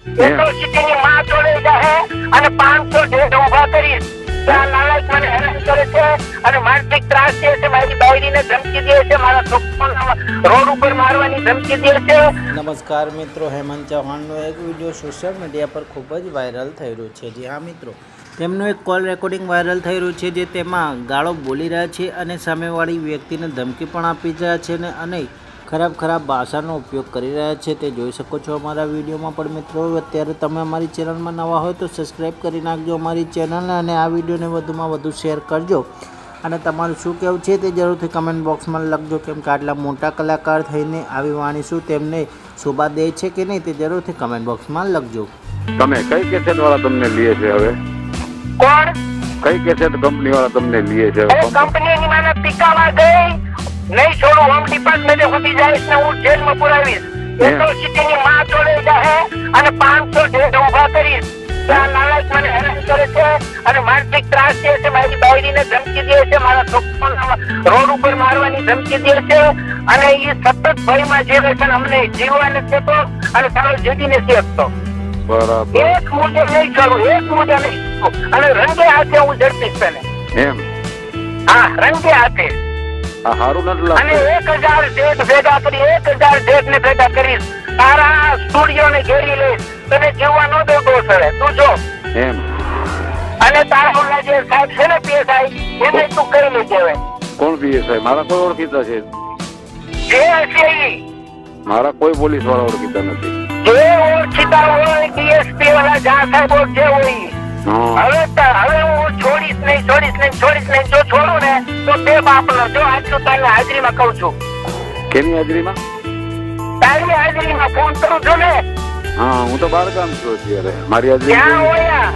એટ્રોસિટીની માં જોડે જાહે અને પાંચસો ડેટ ઊભા કરીશ ત્યાં નાલાયક મને હેરાન કરે છે અને માનસિક ત્રાસ દે છે મારી બાયડીને ધમકી દે છે મારા છોકરાઓને રોડ ઉપર મારવાની ધમકી દે છે. નમસ્કાર મિત્રો હેમંત ચૌહાણનો એક વીડિયો સોશિયલ મીડિયા પર ખૂબ જ વાયરલ થઈ રહ્યો છે. જી હા મિત્રો તેમનું એક કોલ રેકોર્ડિંગ વાયરલ થઈ રહ્યું છે જે તેમાં ગાળો બોલી રહ્યા છે અને સામેવાળી વ્યક્તિને ધમકી પણ આપી રહ્યા છે અને ખરાબ ખરાબ ભાષાનો ઉપયોગ કરી રહ્યા છે તે જોઈ શકો છો અમારા વિડીયોમાં. પણ મિત્રો અત્યારે તમે અમારી ચેનલમાં નવા હોય તો સબસ્ક્રાઈબ કરી નાખજો અમારી ચેનલને અને આ વિડીયોને વધુમાં વધુ શેર કરજો. અને તમારું શું કહેવું છે તે જરૂરથી કમેન્ટ બોક્સમાં લખજો કેમ કે આટલા મોટા કલાકાર થઈને આવી વાણી શું તેમને શોભા દે છે કે નહીં તે જરૂરથી કમેન્ટ બોક્સમાં લખજો. તમે કઈ કેસેટ વાળા તમને લીએ છે હવે? કોણ? કઈ કેસેટ કંપની વાળા તમને લીએ છે કંપની ની માને પીકાવા ગઈ. નહીં હોમ ડિપાર્ટમેન્ટ સુધી જઈશ ને હું જેલમાં પુરાવીશ. એટ્રોસિટીની માં જોડે જાહે અને પાંચસો ડેટ ઊભા કરીશ. ત્યાં નાલાયક મને હેરાન કરે છે અને માનસિક ત્રાસ દે છે મારી બાયડીને ધમકી દે છે મારા છોકરાઓને રોડ ઉપર મારવાની ધમકી દે છે. અને એ સતત ભયમાં જીવે છે અમને જીવવા નથી દેતો અને સારો જીવી નથી શકતો. બરાબર. એક મુદ્દે નહીં એક મુદ્દે નહીં અને રંગે હાથે હું ઝડપીશ તને. એમ. હા રંગે હાથે. અને એક હજાર જેટ ભેગા કરી એક હજાર જેટ ને ભેગા કરી તારા સ્ટુડિયો ને ઘેરી લે તને જીવવા ન દે તો સર તું જો. એમ. અને તારા ઓલા જે સાહેબ છે ને પીએસઆઈ? એને તું કરી લે હવે. કોણ પીએસઆઈ? મારા કોઈ ઓળખીતા છે? જે હશે મારા કોઈ પોલીસવાળા ઓળખીતા નથી. જે ઓળખીતા હોય ડીએસપી વાળા જ્યાં સાહેબ જે હોય. હવે છોડીશ નહીં છોડીશ નહીં છોડીશ નહીં. જો છોડું ને તો તે બાપ જો આટલું તારી હાજરીમાં કહું છું. કેની હાજરીમાં? તારી હાજરીમાં ફોન કરું છું ને. હા હું તો બાર ગામ છું અત્યારે. મારી ક્યાં હાજરી હોયા